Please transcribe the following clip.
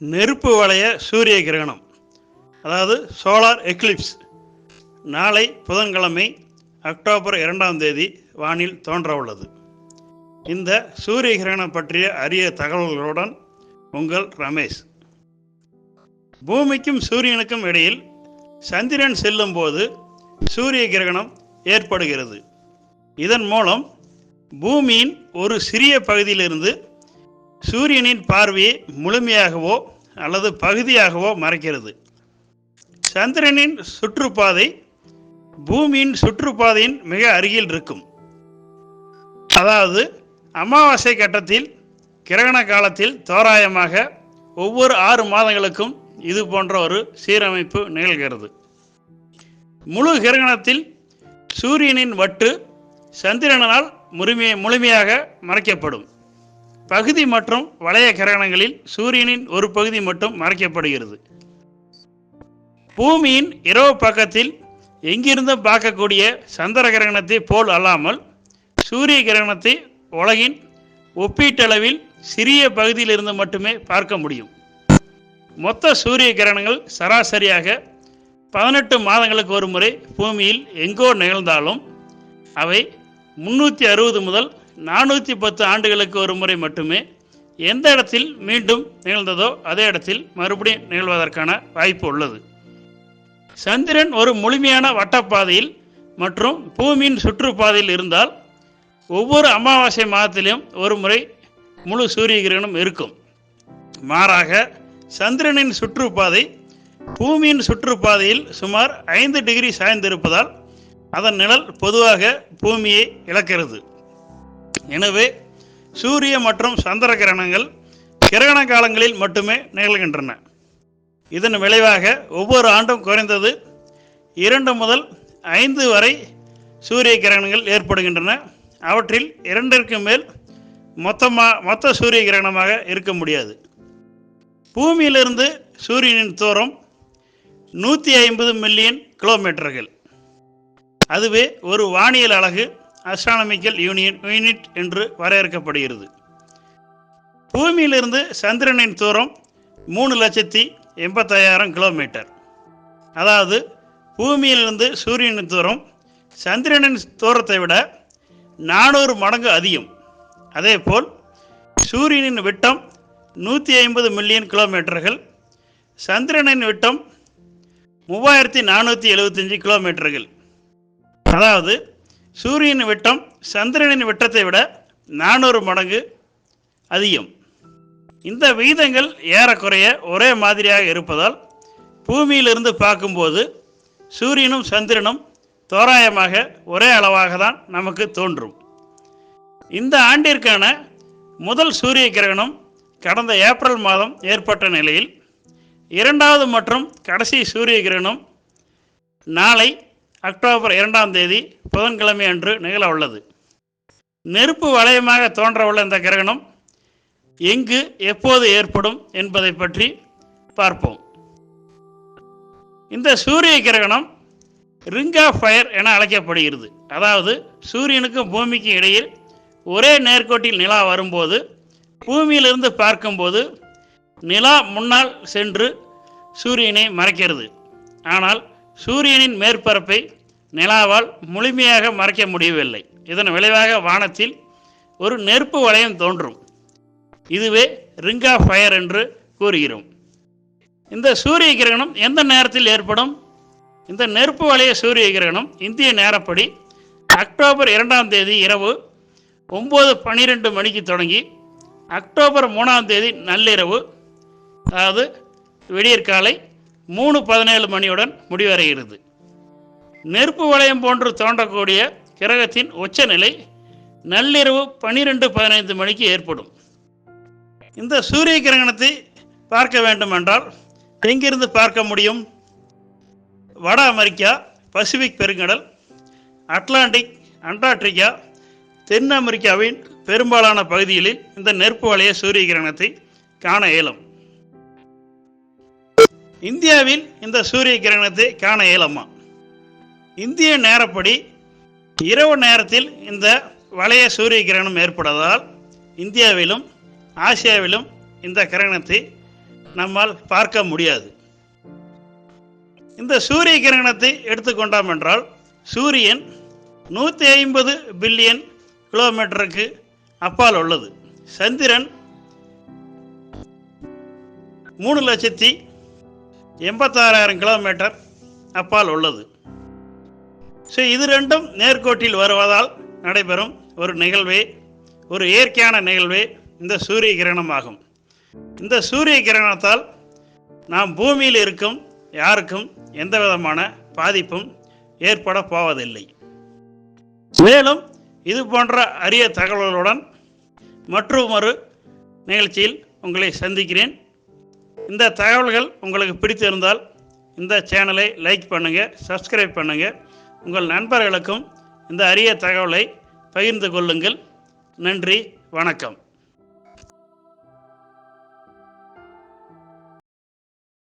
நெருப்பு வளைய சூரிய கிரகணம் அதாவது சோலார் எக்லிப்ஸ். நாளை புதன்கிழமை அக்டோபர் இரண்டாம் தேதி வானில் தோன்ற உள்ளது இந்த சூரிய கிரகணம் பற்றிய அரிய தகவல்களுடன் உங்கள் ரமேஷ். பூமிக்கும் சூரியனுக்கும் இடையில் சந்திரன் செல்லும்போது சூரிய கிரகணம் ஏற்படுகிறது. இதன் மூலம் பூமியின் ஒரு சிறிய பகுதியிலிருந்து சூரியனின் பார்வையை முழுமையாகவோ அல்லது பகுதியாகவோ மறைக்கிறது. சந்திரனின் சுற்றுப்பாதை பூமியின் சுற்றுப்பாதையின் மிக அருகில் இருக்கும். அதாவது அமாவாசை கட்டத்தில் கிரகண காலத்தில் தோராயமாக ஒவ்வொரு ஆறு மாதங்களுக்கும் இது போன்ற ஒரு சீரமைப்பு நிகழ்கிறது. முழு கிரகணத்தில் சூரியனின் வட்டு சந்திரனால் முழுமையை முழுமையாக மறைக்கப்படும். பகுதி மற்றும் வளைய கிரகணங்களில் சூரியனின் ஒரு பகுதி மட்டும் மறைக்கப்படுகிறது. பூமியின் இரவு பக்கத்தில் எங்கிருந்தும் பார்க்கக்கூடிய சந்திர கிரகணத்தை போல் அல்லாமல் சூரிய கிரகணத்தை உலகின் ஒப்பீட்டளவில் சிறிய பகுதியிலிருந்து மட்டுமே பார்க்க முடியும். மொத்த சூரிய கிரகணங்கள் சராசரியாக பதினெட்டு மாதங்களுக்கு ஒரு முறை பூமியில் எங்கோ நிகழ்ந்தாலும் அவை முன்னூற்றி அறுபது முதல் நானூற்றி பத்து ஆண்டுகளுக்கு ஒரு முறை மட்டுமே எந்த இடத்தில் மீண்டும் நிகழ்ந்ததோ அதே இடத்தில் மறுபடியும் நிகழ்வதற்கான வாய்ப்பு உள்ளது. சந்திரன் ஒரு முழுமையான வட்டப்பாதையில் மற்றும் பூமியின் சுற்றுப்பாதையில் இருந்தால் ஒவ்வொரு அமாவாசை மாதத்திலும் ஒரு முறை முழு சூரிய கிரகணம் இருக்கும். மாறாக சந்திரனின் சுற்றுப்பாதை பூமியின் சுற்றுப்பாதையில் சுமார் ஐந்து டிகிரி சாய்ந்திருப்பதால் அதன் நிழல் பொதுவாக பூமியை இழக்கிறது. எனவே சூரிய மற்றும் சந்திர கிரகணங்கள் கிரகண காலங்களில் மட்டுமே நிகழ்கின்றன. இதன் விளைவாக ஒவ்வொரு ஆண்டும் குறைந்தது இரண்டு முதல் ஐந்து வரை சூரிய கிரகணங்கள் ஏற்படுகின்றன. அவற்றில் இரண்டிற்கு மேல் மொத்தமாக மொத்த சூரிய கிரகணமாக இருக்க முடியாது. பூமியிலிருந்து சூரியனின் தூரம் நூற்றி ஐம்பது மில்லியன் கிலோமீட்டர்கள். அதுவே ஒரு வானியல் அழகு அஸ்ட்ரானமிக்கல் யூனியன் யூனிட் என்று வரையறுக்கப்படுகிறது. பூமியிலிருந்து சந்திரனின் தூரம் மூணு லட்சத்தி எண்பத்தாயிரம் கிலோமீட்டர். அதாவது பூமியிலிருந்து சூரியனின் தூரம் சந்திரனின் தூரத்தை விட நானூறு மடங்கு அதிகம். அதேபோல் சூரியனின் விட்டம் நூற்றி ஐம்பது மில்லியன் கிலோமீட்டர்கள் சந்திரனின் விட்டம் மூவாயிரத்தி நானூற்றி எழுபத்தஞ்சு கிலோமீட்டர்கள். அதாவது சூரியனின் விட்டம் சந்திரனின் விட்டத்தை விட நானூறு மடங்கு அதிகம். இந்த விகிதங்கள் ஏறக்குறைய ஒரே மாதிரியாக இருப்பதால் பூமியிலிருந்து பார்க்கும்போது சூரியனும் சந்திரனும் தோராயமாக ஒரே அளவாக தான் நமக்கு தோன்றும். இந்த ஆண்டிற்கான முதல் சூரிய கிரகணம் கடந்த ஏப்ரல் மாதம் ஏற்பட்ட நிலையில் இரண்டாவது மற்றும் கடைசி சூரிய கிரகணம் நாளை அக்டோபர் இரண்டாம் தேதி புதன்கிழமை அன்று நிகழ உள்ளது. நெருப்பு வளையமாக தோன்றவுள்ள இந்த கிரகணம் எங்கு எப்போது ஏற்படும் என்பதை பற்றி பார்ப்போம். இந்த சூரிய கிரகணம் ரிங் ஆஃப் ஃபயர் என அழைக்கப்படுகிறது. அதாவது சூரியனுக்கும் பூமிக்கும் இடையில் ஒரே நேர்கோட்டில் நிலா வரும்போது பூமியிலிருந்து பார்க்கும்போது நிலா முன்னால் சென்று சூரியனை மறைக்கிறது. ஆனால் சூரியனின் மேற்பரப்பை நிலாவால் முழுமையாக மறைக்க முடியவில்லை. இதன் விளைவாக வானத்தில் ஒரு நெருப்பு வளையம் தோன்றும். இதுவே ரிங் ஆஃப் ஃபயர் என்று கூறுகிறோம். இந்த சூரிய கிரகணம் எந்த நேரத்தில் ஏற்படும்? இந்த நெருப்பு வளைய சூரிய கிரகணம் இந்திய நேரப்படி அக்டோபர் இரண்டாம் தேதி இரவு ஒம்பது பன்னிரெண்டு மணிக்கு தொடங்கி அக்டோபர் மூணாம் தேதி நள்ளிரவு அதாவது விடியற்காலை மூணு பதினேழு மணியுடன் முடிவடைகிறது. நெருப்பு வளையம் போன்று தோன்றக்கூடிய கிரகத்தின் உச்சநிலை நள்ளிரவு பன்னிரெண்டு பதினைந்து மணிக்கு ஏற்படும். இந்த சூரிய கிரகணத்தை பார்க்க வேண்டுமென்றால் எங்கிருந்து பார்க்க முடியும்? வட அமெரிக்கா பசிபிக் பெருங்கடல் அட்லாண்டிக் அண்டார்டிகா தென் அமெரிக்காவின் பெரும்பாலான பகுதிகளில் இந்த நெருப்பு வளைய சூரிய கிரகணத்தை காண இயலும். இந்தியாவில் இந்த சூரிய கிரகணத்தை காண இயலுமா? இந்திய நேரப்படி இரவு நேரத்தில் இந்த வளைய சூரிய கிரகணம் ஏற்படுவதால் இந்தியாவிலும் ஆசியாவிலும் இந்த கிரகணத்தை நம்மால் பார்க்க முடியாது. இந்த சூரிய கிரகணத்தை எடுத்துக்கொண்டோம் என்றால் சூரியன் நூற்றி ஐம்பது பில்லியன் கிலோமீட்டருக்கு அப்பால் உள்ளது. சந்திரன் மூணு லட்சத்தி எண்பத்தாறாயிரம் கிலோமீட்டர் அப்பால் உள்ளது. ஸோ இது ரெண்டும் நேர்கோட்டில் வருவதால் நடைபெறும் ஒரு நிகழ்வே ஒரு இயற்கையான நிகழ்வே இந்த சூரிய கிரகணம் ஆகும் இந்த சூரிய கிரகணத்தால் நாம் பூமியில் இருக்கும் யாருக்கும் எந்த விதமான பாதிப்பும் ஏற்பட போவதில்லை. மேலும் இது போன்ற அரிய தகவல்களுடன் மற்றொரு நிகழ்ச்சியில் உங்களை சந்திக்கிறேன். இந்த தகவல்கள் உங்களுக்கு பிடித்திருந்தால் இந்த சேனலை லைக் பண்ணுங்கள் சப்ஸ்கிரைப் பண்ணுங்கள் உங்கள் நண்பர்களுக்கும் இந்த அரிய தகவலை பகிர்ந்து கொள்ளுங்கள். நன்றி வணக்கம்.